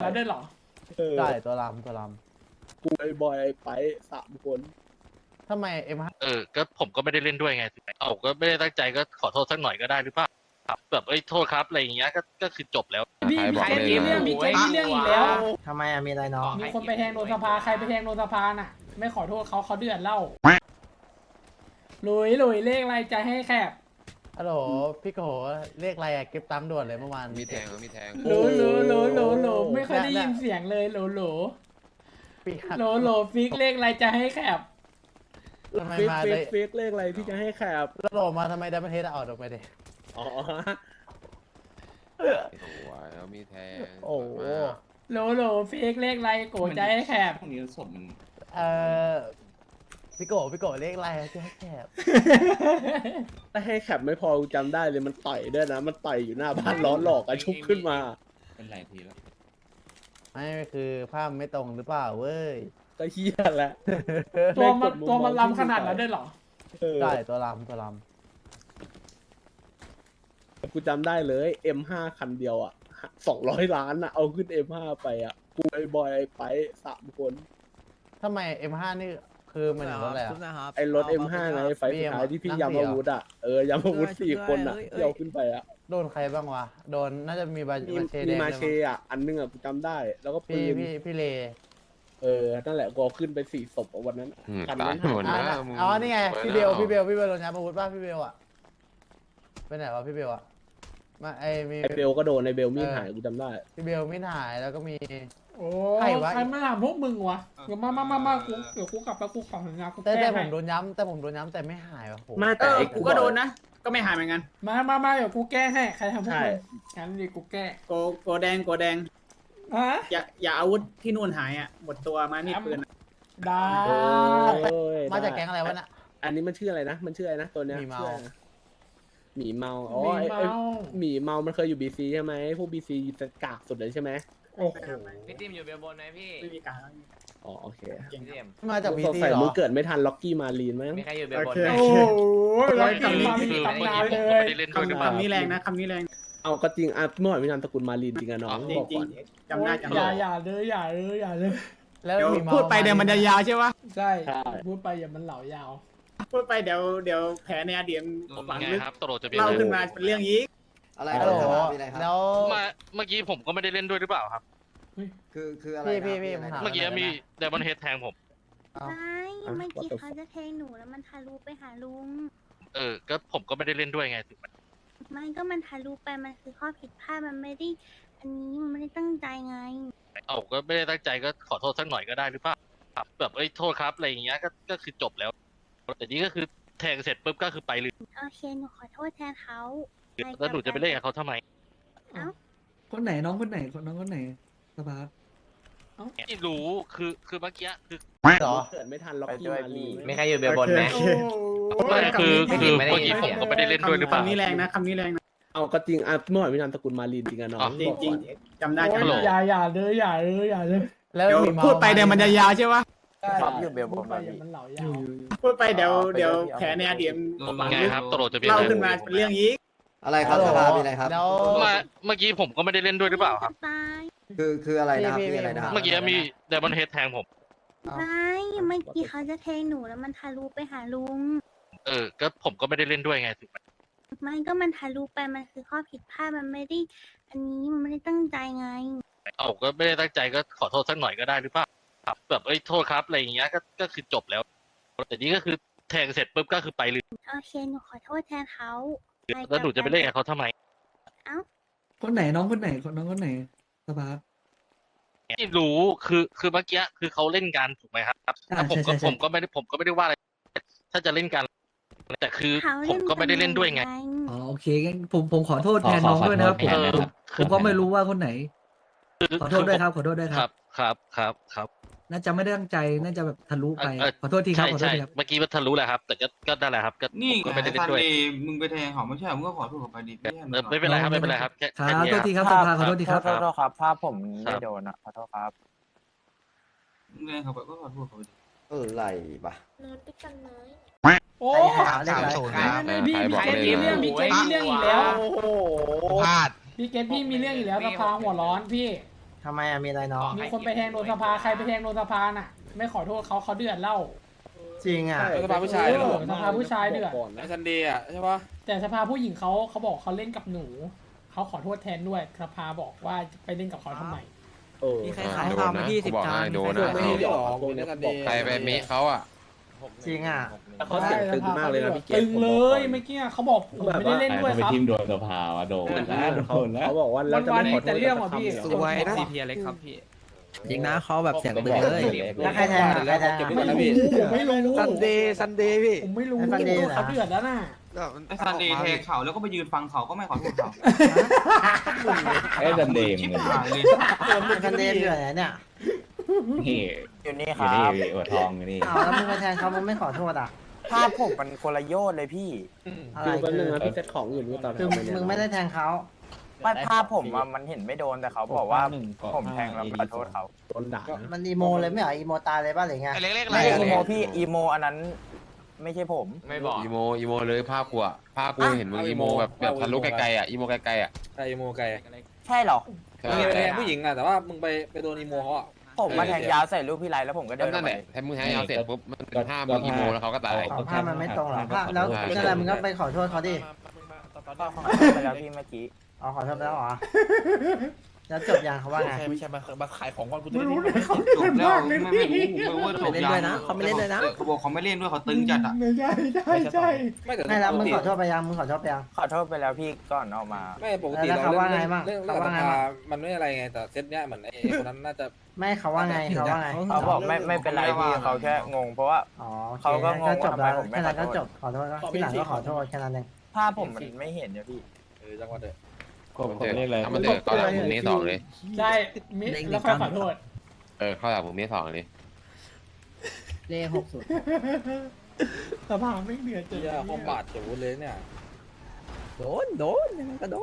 แล้วด้วยเหรอ เออได้ตัวลำตัวลกูไอ้บอยไอ้ไปสามคนำทำไมเอ็มห้าเออ ก็ผมก็ไม่ได้เล่นด้วยไงถูกไหมเอาก็ไม่ได้ตั้งใจก็ขอโทษสักหน่อยก็ได้หรือเปล่าครับแบบเอ้ยโทษครับอะไรอย่างเงี้ยก็ก็คือจบแล้ว พี่ใครพี่บอกเกตเลยมีนะเรื่องพี่เกตมีเรื่องอีกแล้ว ทำไมอะมีอะไรน้องมีคนไปแทงโดนสภาใครไปแทงโดนสภาน่ะ ไม่ขอโทษเขาเขาเดือดเล่าหลุยหลุยเลขอะไรจะให้แคบ ฮัลโหลพี่โกเรียกอะไรอะเก็บตังค์ด่วนเลยเมื่อวานมีแทงเหรอมีแทงหลุยหลุยหลุยหลุยหลุยไม่เคยได้ยินเสียงเลยหลุยหลุยพี่หักหลุยหลุยฟิกเลขอะไรจะให้แคบทำไมฟิกมาฟิได้กฟิกเลขอะไรพี่จะให้แคบแล้วโหลมาทำไมได้ประเทศออกดอกไปดิอ๋อ โอ้โหแล้วมีแทงโอ้โหสวยมากหลุยหลุยฟิกเลขอะไรโกรธจะให้แคบพวกนี้ศพมันเอ่อ พี่โกพี่โกเรียกอะไรอะจะให้แคบถ้าให้แคบไม่พอกูจำได้เลยมันต่อยด้วยนะ มันต่อยอยู่หน้าบ้านล้อหลอกอะชุบขึ้นมา เป็นหลายทีแล้วไม่คือภาพไม่ตรงหรือเปล่าเว้ยก็เฮียแหละ ตัวมันแงกดตัวมันองล้ำขนาดนั้นด้วยเหรอ เออได้ตัวลำตัวลกูจำได้เลย M5 คันเดียวอะสองร้อยล้านอะ เอาขึ้น M5 ไปอะ กูไอ้บอยไอ้ไปสามคนำทำไม M5 นี่ คือมันถึงรถอะไรอะ ไอ้รถ M5 ไงไฟสุดท้ายที่พี่ยำอาวุธอะ เออยำอาวุธสี่คนอะที่เอาขึ้นไปอะ โดนใครบ้างวะ โดนน่าจะมีบามีบาเชแดมีงมาด้วยเชมั้งอะ อันนึงอะกูจำได้ แล้วก็ปืพี่น พี่พี่เลเออ นั่นแหละกูเอาขึ้นไปสี่ศพอะวันนั้นอะอืมคันตายนั้นหมดหายนะอะมึงอ๋อนี่ไงพี่เบลไว้พี่เบแล้วลพี่เบลโดนยับอาวุธป่ะพี่เบลอะไปไหนวะพี่เบลอะมาไอมีไอ้เบลก็โดนไอ้เบลมีดเออหายกูจำได้ พี่เบลไม่ถ่ายแล้วก็มี โอ้ใครวะ ใครมาถามพวกมึงวะเดี๋ยวมามามามากูเดี๋ยวกูกลับไปกูขอถึงงานกูแต่แก้แต่ผให้มโดนย้ำแต่ผมโดนย้ำแต่ไม่หายวะโหไม่เอแต่อไอ้กูก็โดนนะ ก็ไม่หายเหมือนกัน มามามาเดี๋ยวกูแก้ให้ใครทำพวกใช่มึงงั้นดิกูแก้โกโกแดงโกแดง ฮะอย่าอย่าอาวุธที่นู่นหายอะหมดตัวมามีดปืนอะได้เอ้ยมาจากได้แก๊งอะไรวะน่ะ อันนี้มันชื่ออะไรนะ มันชื่ออะไรนะตัวเนี้ยหมีเมา ชื่ออะไรนะหมีเมาอ๋อมีไอ้ไอ้เมาหมีเมา มันเคยอยู่บีซีใช่ไหมพวกบีซีจะกากสุดเลยใช่ไหม โอ้โหพี่ติมอยู่เบลบนไหมพี่ไม่มีการอ๋อโอเคเก่งพี่ติมมาจากพีสงซีสัยเหรอมึงเกิดไม่ทันล็อกกี้มาลีนมั้ง มีใครอยู่เบลบนโอเคไหม โอ้โหร้ร้ออยยคำปีนี้มาไม่คือตำเมื่อนานกี้ผมเลก็ยไม่ได้เล่นด้วยหรือเปล่าคำนี้แรงนะคำนี้แรงเอาก็จริงอะเมื่อวานพี่นามตระกูลมาลีนจริงอะน้องจริบงอกจริงก่อนจำได้จำอย่าได้อย่าเลยอย่าเลยอย่าเลยแล้วเดี๋ยวหมีเมาพูดไปเดี๋ยวมันจะยาวใช่ปะใช่พูดไปอย่ามันเหลายาว พูดไปเดี๋ยวเดี๋ยวแผลในอดีตฝังไงลึกครับตลอดจะเป็นเล่าไงขึ้นมาเป็นเรื่องยี้อะไรฮัลโหลครับมีอะไรครับแล้วมา เมื่อกี้ผมก็ไม่ได้เล่นด้วยหรือเปล่าครับ คือคืออะไรพี่นะพี่อะไรพี่นะผมถาเมื่อกี้มีเดมอนเฮดแทงผมเอาไม่เมื่อกี้เขาจะเทงหนูแล้วมันทะลุไปหาลุง เออ ก็ผมก็ไม่ได้เล่นด้วยไงถูกไหมไม่ก็มันทะลุไปมันคือข้อผิดพลาดมันไม่ได้อันนี้มันไม่ได้ตั้งใจไง เอาก็ไม่ได้ตั้งใจก็ขอโทษสักหน่อยก็ได้หรือเปล่าครับแบบเอ้ยโทษครับอะไรอย่างเงี้ยก็ก็คือจบแล้ว แต่นี่ก็คือแทงเสร็จปุ๊บก็คือไปเลยโอเคหนูขอโทษแทนเขาแล้วหนูจะไปเล่นกับเขาทำไม คนไหนน้องคนไหนคนน้องคนไหนสภาพไม่รู้คือคือเมื่อกี้คือเหรอเกิดไม่ทันล็อกกี้มาลีนมีใครอยู่เบลบนไหมโอโอ้เคไม่คือไม่คือไม่ได้เมื่อกี้ผมก็ไม่ได้เล่นด้วยหรือเปล่าคำนี้แรงนะคำนี้แรงนะเอาก็จริงอะเมื่อวานพี่นามตระกูลมาลีนจริงอะน้องจริงบอกจริงก่อนจำได้โอ้จำยได้อย่าอย่าเลยอย่าเลยอย่าเลยแล้วเดี๋ยวหมีเมาพูดไปเดี๋ยวมันจะยาวใช่ปะครับอยู่เบลบพูนดไปอย่ามันเหลายาวพูดไปเดี๋ยวเดี๋ยวแผลในอดีตฝังไงลึกครับตลอดจะเป็นเล่าไงขึ้นมาเป็นเรื่องยี้ อะไรครับฮัลโหลสภามีอะไรครับ แล้ว มาเมื่อกี้ผมก็ไม่ได้เล่นด้วยหรือเปล่าครับ ตายคือคืออะไรนะครับพี่พี่มีอะไรนะครับ เมื่อกี้มีเดมอนเฮดแทงผมไม่เมื่อกี้เขาจะเทงหนูแล้วมันทะลุไปหาลุง เออ ก็ผมก็ไม่ได้เล่นด้วยไงถูกไหมไม่ก็มันทะลุไปมันคือข้อผิดพลาดมันไม่ได้ อันนี้มันไม่ได้ตั้งใจไง เอาก็ไม่ได้ตั้งใจก็ขอโทษสักหน่อยก็ได้หรือเปล่าครับแบบเอ้ยโทษครับอะไรอย่างเงี้ยก็ก็คือจบแล้ว แต่นี่ก็คือแทงเสร็จปุ๊บก็คือไปเลยโอเคหนูขอโทษแทนเขา แล้วหนูจะไปเล่นกับเขาทำไมคนไหนน้องคนไหนคนน้องคนไหนสภาพไม่รู้คือคือเมื่อกี้คือเขาเล่นกันถูกไหมครับอ่าแล้วผมก็ใช่ใช่ใช่ ผมก็ไม่ได้ผมก็ไม่ได้ว่าอะไร ถ้าจะเล่นกัน แต่คือเขาผเล่มนก็ไม่ได้เล่นด้วยไง อ๋อโอเคงั้นผมผมขอโทษแทนน้องด้วยนะครับผมเออผมผมก็ไม่รู้ว่าคนไหน ขอโทษด้วยครับ ขอโทษด้วยคครัรับ บครับครับครับ น่าจะไม่ได้ตั้งใจน่าจะแบบทะลุไปเออ ขอโทษทีครับใช่ขอโทษใช่ทีครับ เมื่อกี้มันทะลุแหละครับ แต่ก็ก็นั่นแหละครับก็นี่ผมก็ไม่ได้เล่นซันด้วยเดย์มึงไปแทงเขาไม่ใช่มึงก็ขอโทษเขาไปดิเออไม่เป็นไรครับไม่เป็นไรครับแค่ครัแค่บนี้โทษทีครับสภาขอโทษทีครับ ขอโทษครับภาพผมครัไม่บโดนอะขอโทษครับ มึงแทงเขาไปก็ขอโทษเขาไปดิเอออะไรปะโอ้สามศูนย์ครับไม่ไม่พี่ใครพี่บอกเกตเลยมีเรื่องนะพี่เกตมีเรื่องอีกแล้วโอ้โหพลาดพี่เกตพี่มีเรื่องอีกแล้วสภาหัวร้อนพี่ค ทำไมอะมีอะไรน้อง มีคนไปแทงโดนสภาใครไปแทงโดนสภาน่ะ ไม่ขอโทษเขาเขาเดือดเล่าจริงอะใช่สภาผู้ชายเหรอสภาผู้ชายเดือดก่อนนะซันเดย์อะใช่ปะแต่สภาผู้หญิงเขาเขาบอกเขาเล่นกับหนูเขาขอโทษแทนด้วยสภาบอกว่าไปเล่นกับเขาทำไมเออมีใครขายข้าวมายี่สิบจานโดนพวกนะไม่ได้หรอกพวกเนี้ยบอกใครไปเมะเขาอะ จริงอะเขาเสียงตึงมากเลยนะพี่เกศตึงเลยเมื่อกี้เขาบอกผมไม่ได้เล่นด้วยครับโดนสภาวะโดนนะเขาเขาบอกว่าเราจะไม่ขอโทษวันๆมีแต่เรื่องว่ะพี่สักคำเดียว สวยนะ ซีเพียเล็กครับพี่ จริงนะเขาแบบเสียงตึงเลยแล้วใครแทงอะใครแทงอะไม่รู้ผมไม่รู้ซันเดย์ซันเดย์พี่ผมไม่รู้ไอ้ซันเดย์เหรอเขาเดือดแล้วน่ะไอ้ซันเดย์แทงเขาแล้วก็ไปยืนฟังเขาก็ไม่ขอโทษเขาไอ้ดันเดมชิบหายเลยคันเดนอยู่ไหนเนี่ย อยู่นี่ครับหัวทองนี่อ้าวแล้วมึงไปแทงเขามึงไม่ขอโทษอะภาพผมมันคนละโยชน์เลยพี่อะไรคือแป๊บคืนึองนะพี่เซ็ตของอยู่นี่ตอนคือทำปเนี่ยมึงไม่ได้แทงเขาไม่ภาพผมอะมันเห็นไม่โดนแต่เขาบอกว่าผมแทงแล้วขอโทษเขาโดนด่านะมันอีโมเลยไม่เหรออีโมตายเลยป่ะหรือไงเล็กๆไม่ใช่อีโมพี่อีโมอันนั้น ไม่ใช่ผม ไม่บอกอีโมอีโมเลยภาพกูอะภาพกูเห็นมึงอีโมแบบแบบทะลุไกลๆอะอีโมไกลๆอะใช่อีโมไกลใช่เหรอ มึงไปแทงผู้หญิงอะแต่ว่ามึงไปไปโดนอีโมเขาอะ ผมมาแทงยาวใส่รูปพี่ไรแล้วผมก็เดิก็นอนั่อนกแหไปละถ้ามึงแทงยาวเสร็จปุ๊บมันเป็นภาพมึงอีโมแล้วเขาก็ตายอ๋อภาพมันไม่ตรงหรอภาพแล้วนั่นแหละมึงก็ไปขอโทษเขาดิก็ขอโทษไปแล้วพี่เมื่อกี้อ๋อขอโทษไปแล้วเหรอ แล้วจบยังเขาว่าไง ใช่ไม่ใช่มามาขายของก่อนกูจะไม่ได้รู้รู้เลยเขาจบแล้วไม่ไม่รู้ไม่ว่าจบไม่เล่นด้วยนะเขาไม่เล่นด้วยนะ เขาบอกเขาไม่เล่นด้วยเขาตึงจัดอะใช่ใช่ใช่ ไม่แต่ไม่แล้วมึงปกติขอโทษไปยังมึงขอโทษไปยัง ขอโทษไปแล้วพี่ก่อนออกมา ไม่ปกติแล้วเราเขาว่าไงเล่นบ้างเล่นเขาว่าไงเล่นบ้าง มันไม่อะไรไงแต่เซตเนี้ยเหมือนไอ้คนนั้นน่าจะ ไม่เขาว่าไงเขาว่าไง เขาบอกไม่ไม่เป็นไรพี่เขาแค่งงเพราะว่า อ๋อโอคเขาก็งงจบแล้วว่าทำไมผมไม่แค่นั้นขก็อโทษ จบขอโทษก็ที่หลังก็ขอโทษแค่นั้นเอง ภาพผมมันไม่เห็นเนี่ยพี่ เออจังหวะเด็ กมันเจอถ้ามันเจอเข้าหลังมึงเมะสองเลย ใช่มิแล้วค่อยขอโทษเออเข้าหลังมึงเมะสองเลยเลขหกสุดสภาไม่เดือดจริง เหี้ยห้องบาดเจ็บวุ้นเลยเนี่ย โดน โดนยังไงก็โดน